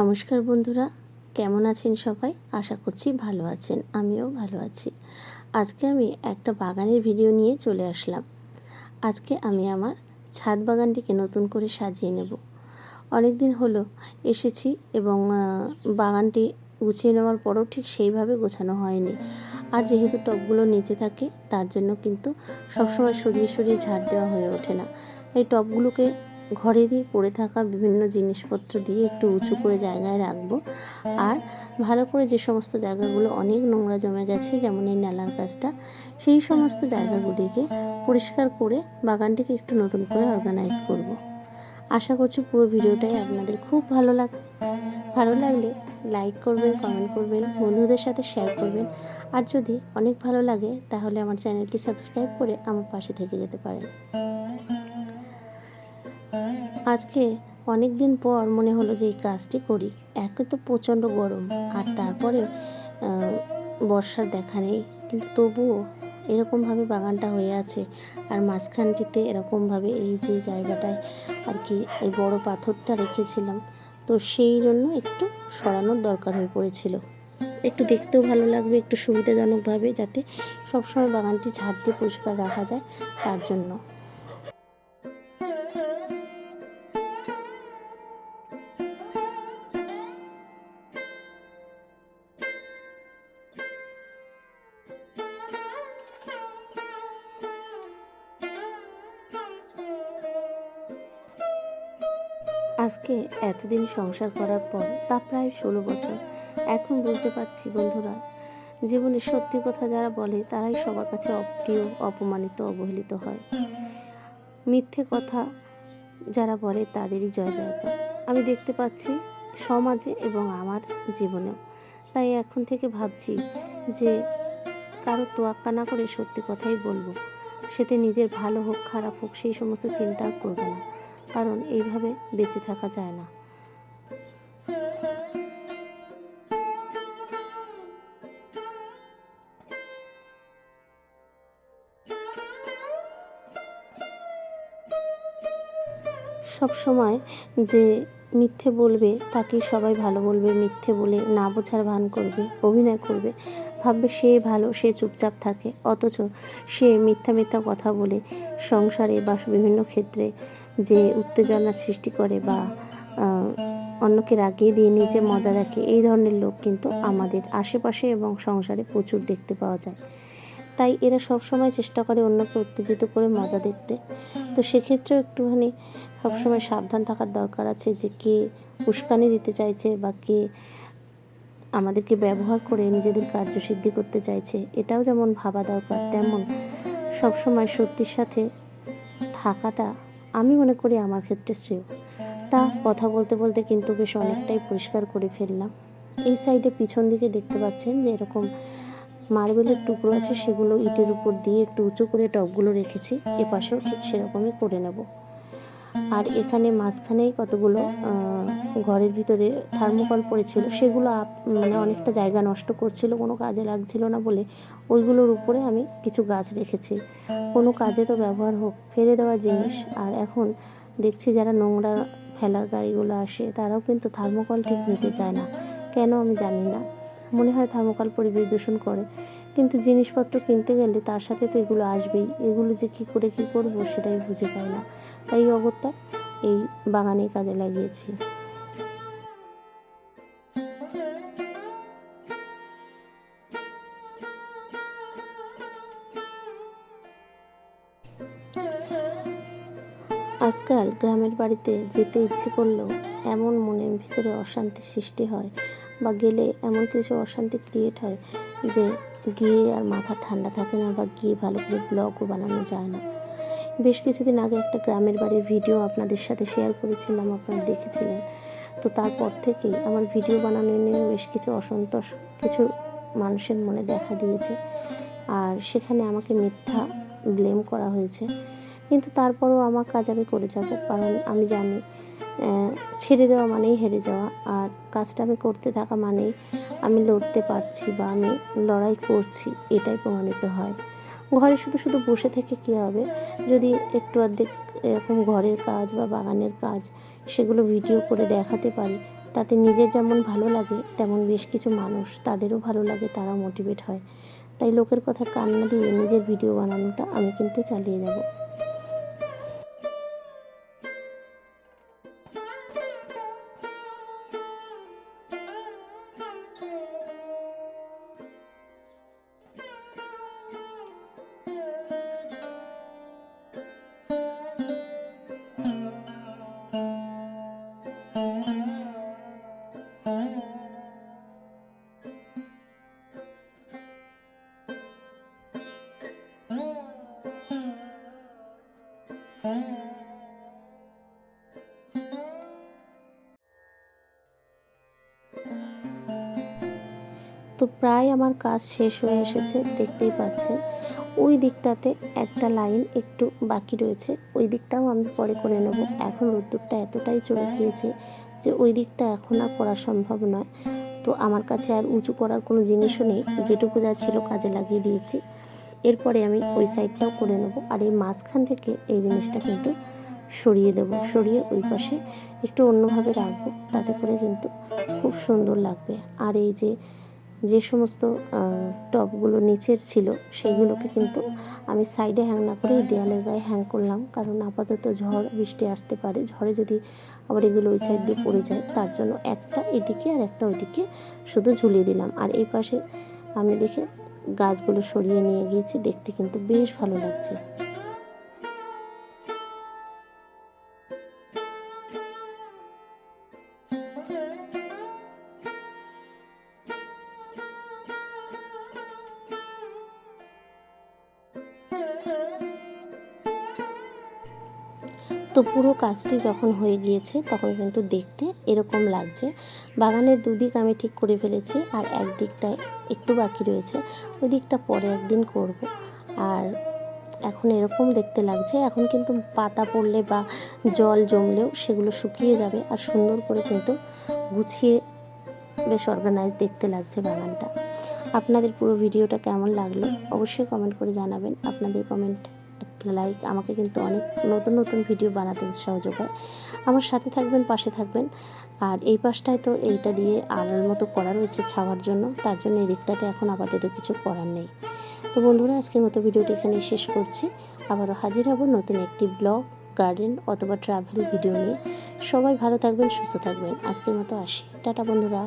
নমস্কার বন্ধুরা, কেমন আছেন সবাই? আশা করছি ভালো আছেন, আমিও ভালো আছি। আজকে আমি একটা বাগানের ভিডিও নিয়ে চলে আসলাম। আজকে আমি আমার ছাদ বাগানটিকে নতুন করে সাজিয়ে নেব। অনেক দিন হলো এসেছি এবং বাগানটি গুছিয়ে নেওয়ার পরও ঠিক সেইভাবে গোছানো হয়নি। আর যেহেতু টবগুলো নিচে থাকে, তার জন্য কিন্তু সবসময় সরিয়ে সরিয়ে ঝাড় দেওয়া হয়ে ওঠে না। এই টবগুলোকে ঘরেরই পড়ে থাকা বিভিন্ন জিনিসপত্র দিয়ে একটু উঁচু করে জায়গায় রাখব। আর ভালো করে যে সমস্ত জায়গাগুলো অনেক নোংরা জমে গেছে, যেমন এই নালার গাছটা, সেই সমস্ত জায়গাগুলিকে পরিষ্কার করে বাগানটিকে একটু নতুন করে অর্গানাইজ করব। আশা করছি পুরো ভিডিওটাই আপনাদের খুব ভালো লাগবে ভালো লাগলে লাইক করবেন কমেন্ট করবেন, বন্ধুদের সাথে শেয়ার করবেন। আর যদি অনেক ভালো লাগে, তাহলে আমার চ্যানেলটি সাবস্ক্রাইব করে আমার পাশে থেকে যেতে পারেন। আজকে অনেক দিন পর মনে হলো যে এই কাজটি করি। একে তো প্রচণ্ড গরম, আর তারপরে বর্ষার দেখা নেই। কিন্তু তবুও এরকমভাবে বাগানটা হয়ে আছে, আর মাঝখানটিতে এরকমভাবে এই যে জায়গাটায় আর কি এই বড় পাথরটা রেখেছিলাম, তো সেই জন্য একটু সরানোর দরকার হয়ে পড়েছিল। একটু দেখতেও ভালো লাগবে, একটু সুবিধাজনকভাবে যাতে সবসময় বাগানটি ঝাড় দিয়ে পরিষ্কার রাখা যায়, তার জন্য। আজকে এতদিন সংসার করার পর তা প্রায় ষোলো বছর। এখন বুঝতে পারছি বন্ধুরা, জীবনে সত্যি কথা যারা বলে তারাই সবার কাছে অপ্রিয়, অপমানিত, অবহেলিত হয়। মিথ্যে কথা যারা বলে তাদেরই জয় জয়কার। আমি দেখতে পাচ্ছি সমাজে এবং আমার জীবনেও। তাই এখন থেকে ভাবছি যে কারও তোয়াক্কা না করে সত্যি কথাই বলব। সেতে নিজের ভালো হোক, খারাপ হোক, সেই সমস্ত চিন্তা করব না। কারণ এইভাবে বেঁচে থাকা যায় না। সব সময় যে মিথ্যে বলবে তাকে সবাই ভালো বলবে, মিথ্যে বলে না বোঝার ভান করবে, অভিনয় করবে। ভাববে সে ভালো, সে চুপচাপ থাকে। অথচ সে মিথ্যা মিথ্যা কথা বলে সংসারে বা বিভিন্ন ক্ষেত্রে যে উত্তেজনার সৃষ্টি করে বা অন্যকে রাগিয়ে দিয়ে নিজে মজা রাখে এই ধরনের লোক কিন্তু আমাদের আশেপাশে এবং সংসারে প্রচুর দেখতে পাওয়া যায়। তাই এরা সব সময় চেষ্টা করে অন্যকে উত্তেজিত করে মজা দেখতে। তো সেক্ষেত্রেও একটুখানি সবসময় সাবধান থাকার দরকার আছে যে কে উস্কানি দিতে চাইছে বা কে আমাদেরকে ব্যবহার করে নিজেদের কার্যসিদ্ধি করতে চাইছে, এটাও যেমন ভাবা দরকার, তেমন সবসময় সত্যির সাথে থাকাটা আমি মনে করি আমার ক্ষেত্রে শ্রেয়। তা কথা বলতে বলতে কিন্তু বেশ অনেকটাই পরিষ্কার করে ফেললাম। এই সাইডে পিছন দিকে দেখতে পাচ্ছেন যে এরকম মার্বেলের টুকরো আছে, সেগুলো ইটের উপর দিয়ে একটু উঁচু করে টবগুলো রেখেছি, এপাশেও ঠিক সেরকমই করে নেব। আর এখানে মাঝখানেই কতগুলো ঘরের ভিতরে থার্মোকল পড়েছিল, সেগুলো মানে অনেকটা জায়গা নষ্ট করছিল, কোনো কাজে লাগছিল না বলে ওইগুলোর উপরে আমি কিছু গাছ রেখেছি। কোনো কাজে তো ব্যবহার হোক, ফেলে দেওয়া জিনিস। আর এখন দেখছি যারা নোংরা ফেলার গাড়িগুলো আসে, তারাও কিন্তু থার্মোকল ঠিক নিতে চায় না। কেন আমি জানি না। মনে হয় থার্মোকল পরিবেশ দূষণ করে। কিন্তু জিনিসপত্র কিনতে গেলে তার সাথে তো এগুলো আসবেই। এগুলো যে কী করে কী করব সেটাই বুঝে পাই না। তাই অগত্যা এই বাগানে কাজে লাগিয়েছি। আজকাল গ্রামের বাড়িতে যেতে ইচ্ছে করলেও এমন মনের ভিতরে অশান্তি সৃষ্টি হয়। বা গেলে এমন কিছু অশান্তি ক্রিয়েট হয় যে গিয়ে আর মাথা ঠান্ডা থাকে না বা গিয়ে ভালো করে ব্লগও বানানো যায় না। বেশ কিছুদিন আগে একটা গ্রামের বাড়ির ভিডিও আপনাদের সাথে শেয়ার করেছিলাম, আপনারা দেখেছিলেন। তো তারপর থেকেই আমার ভিডিও বানানো নিয়ে বেশ কিছু অসন্তোষ কিছু মানুষের মনে দেখা দিয়েছে। আর সেখানে আমাকে মিথ্যা ব্লেম করা হয়েছে। কিন্তু তারপরও আমার কাজ আমি করে যাব, কারণ আমি জানি ছেড়ে দেওয়া মানেই হেরে যাওয়া, আর কাজটা আমি করতে থাকা মানেই আমি লড়তে পারছি বা আমি লড়াই করছি, এটাই প্রমাণিত হয়। ঘরে শুধু শুধু বসে থেকে কী হবে? যদি একটু অর্ধেক এরকম ঘরের কাজ বা বাগানের কাজ সেগুলো ভিডিও করে দেখাতে পারি, তাতে নিজের যেমন ভালো লাগে, তেমন বেশ কিছু মানুষ তাদেরও ভালো লাগে তারা মোটিভেট হয়। তাই লোকের কথা কান না দিয়ে নিজের ভিডিও বানানোটা আমি কিন্তু চালিয়ে যাব। তো প্রায় আমার কাজ শেষ হয়ে এসেছে, দেখতেই পাচ্ছেন। ওই দিকটাতে একটা লাইন একটু বাকি রয়েছে, ওই দিকটাও আমি পরে করে নেব। এখন রোদ্দুরটা এতটাই চলে গিয়েছে যে ওই দিকটা এখন আর করা সম্ভব নয়। তো আমার কাছে আর উঁচু করার কোনো জিনিসও নেই, যেটুকু যা ছিল কাজে লাগিয়ে দিয়েছি। এরপরে আমি ওই সাইডটাও করে নেব আর এই মাঝখান থেকে এই জিনিসটা কিন্তু সরিয়ে দেব সরিয়ে ওই পাশে একটু অন্যভাবে রাখব তাতে করে কিন্তু খুব সুন্দর লাগবে। আর এই যে যে সমস্ত আহ, টবগুলো নিচের ছিল সেইগুলোকে কিন্তু আমি সাইডে হ্যাং না করে দেয়ালের গায়ে হ্যাং করলাম কারণ আপাতত ঝড় বৃষ্টি আসতে পারে। ঝড়ে যদি আবার এগুলো ওই সাইড দিয়ে পড়ে যায় তার জন্য একটা এদিকে আর একটা ওইদিকে শুধু ঝুলিয়ে দিলাম। আর এই পাশে আমি দেখে গাছগুলো সরিয়ে নিয়ে গিয়েছি দেখতে কিন্তু বেশ ভালো লাগছে। তো পুরো কাজটি যখন হয়ে গিয়েছে, তখন কিন্তু দেখতে এরকম লাগছে। বাগানের দুদিক আমি ঠিক করে ফেলেছি আর একদিকটা একটু বাকি রয়েছে ওই দিকটা পরে একদিন করব। আর এখন এরকম দেখতে লাগছে, এখন কিন্তু পাতা পড়লে বা জল জমলেও সেগুলো শুকিয়ে যাবে আর সুন্দর করে কিন্তু গুছিয়ে বেশ অর্গানাইজ দেখতে লাগছে বাগানটা। আপনাদের পুরো ভিডিওটা কেমন লাগল, অবশ্যই কমেন্ট করে জানাবেন। আপনাদের কমেন্ট একটা লাইক আমাকে কিন্তু অনেক নতুন নতুন ভিডিও বানাতে উৎসাহ যোগায় আমার সাথে থাকবেন, পাশে থাকবেন। আর এই পাশটায় তো এইটা দিয়ে আলার মতো করা রয়েছে ছাওয়ার জন্য, তার জন্য এই দিকটাতে এখন আপাতত কিছু করার নেই। তো বন্ধুরা, আজকের মতো ভিডিওটি এখানে শেষ করছি। আবারও হাজির হব নতুন একটি ব্লগ গার্ডেন অথবা ট্রাভেল ভিডিও নিয়ে। সবাই ভালো থাকবেন, সুস্থ থাকবেন। আজকের মতো আসি। টাটা বন্ধুরা।